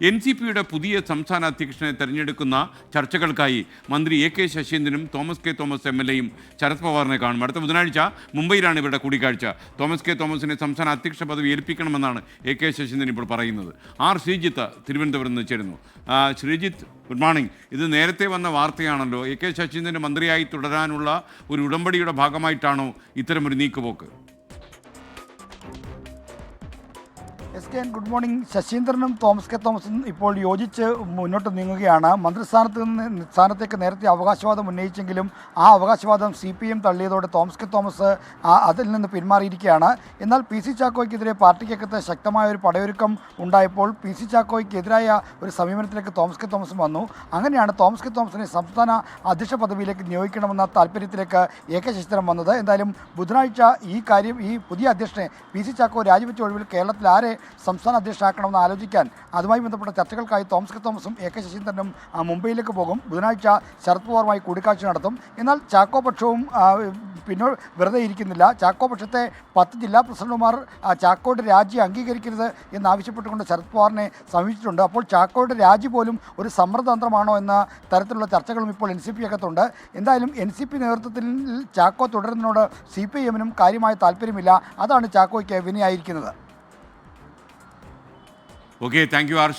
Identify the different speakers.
Speaker 1: N C പിയുടെ പുതിയ സംസ്ഥാന അധ്യക്ഷനെ തെരഞ്ഞെടുക്കുന്ന ചർച്ചകൾക്കായി മന്ത്രി A K ശശീന്ദ്രനും Thomas K Thomas M L എയും ശരത് പവാറിനെ കാണും. അടുത്ത ബുധനാഴ്ച മുംബൈയിലാണ് ഇവരുടെ കൂടിക്കാഴ്ച. തോമസ് കെ തോമസിനെ സംസ്ഥാന അധ്യക്ഷ പദവി ഏൽപ്പിക്കണമെന്നാണ് എ കെ ശശീന്ദ്രൻ ഇപ്പോൾ പറയുന്നത്. ആർ ശ്രീജിത്ത് തിരുവനന്തപുരം നിന്ന് ചേരുന്നു. Sreejith good morning. ഇത് നേരത്തെ വന്ന വാർത്തയാണല്ലോ. എ കെ ശശീന്ദ്രൻ മന്ത്രിയായി തുടരാനുള്ള ഒരു ഉടമ്പടിയുടെ ഭാഗമായിട്ടാണോ ഇത്തരമൊരു നീക്കുപോക്ക്?
Speaker 2: S K good morning. ശശീന്ദ്രനും Thomas K തോമസും ഇപ്പോൾ യോജിച്ച് മുന്നോട്ട് നീങ്ങുകയാണ്. മന്ത്രിസ്ഥാനത്ത് നിന്ന് സ്ഥാനത്തേക്ക് നേരത്തെ അവകാശവാദം ഉന്നയിച്ചെങ്കിലും ആ അവകാശവാദം സി പി എം തള്ളിയതോടെ തോമസ് കെ തോമസ് അതിൽ നിന്ന് പിന്മാറിയിരിക്കുകയാണ്. എന്നാൽ പി സി ചാക്കോയ്ക്കെതിരെ പാർട്ടിക്കകത്ത് ശക്തമായ ഒരു പടയൊരുക്കം ഉണ്ടായപ്പോൾ പി സി ചാക്കോയ്ക്കെതിരായ ഒരു സമീപനത്തിലേക്ക് തോമസ് കെ തോമസും വന്നു. അങ്ങനെയാണ് തോമസ് കെ തോമസിനെ സംസ്ഥാന അധ്യക്ഷ പദവിയിലേക്ക് നിയോഗിക്കണമെന്ന താല്പര്യത്തിലേക്ക് എ കെ ശശീന്ദ്രൻ വന്നത്. എന്തായാലും ബുധനാഴ്ച ഈ കാര്യം ഈ പുതിയ അധ്യക്ഷനെ പി സി ചാക്കോ രാജിവെച്ച ഒഴിവിൽ കേരളത്തിൽ ആരെ സംസ്ഥാന അധ്യക്ഷനാക്കണമെന്ന് ആലോചിക്കാൻ അതുമായി ബന്ധപ്പെട്ട ചർച്ചകൾക്കായി തോമസ് കെ തോമസും എ കെ ശശീന്ദ്രനും മുംബൈയിലേക്ക് പോകും. ബുധനാഴ്ച ശരത് പവാറുമായി കൂടിക്കാഴ്ച നടത്തും. എന്നാൽ ചാക്കോ പക്ഷവും പിന്നോ വെറുതെ ഇരിക്കുന്നില്ല. ചാക്കോ പക്ഷത്തെ പത്ത് ജില്ലാ പ്രസിഡന്റുമാർ ചാക്കോയുടെ രാജി അംഗീകരിക്കരുത് എന്നാവശ്യപ്പെട്ടുകൊണ്ട് ശരത് പവാറിനെ സമീപിച്ചിട്ടുണ്ട്. അപ്പോൾ ചാക്കോയുടെ രാജി പോലും ഒരു സമ്മർദ്ദതന്ത്രമാണോ എന്ന തരത്തിലുള്ള ചർച്ചകളും ഇപ്പോൾ എൻ സി പി അകത്തുണ്ട്. എന്തായാലും എൻ സി പി നേതൃത്വത്തിൽ ചാക്കോ തുടരുന്നതിനോട് സി പി എമ്മിനും കാര്യമായ താല്പര്യമില്ല. അതാണ് ചാക്കോയ്ക്ക് വിനയായിരിക്കുന്നത്.
Speaker 1: Okay, thank you, R.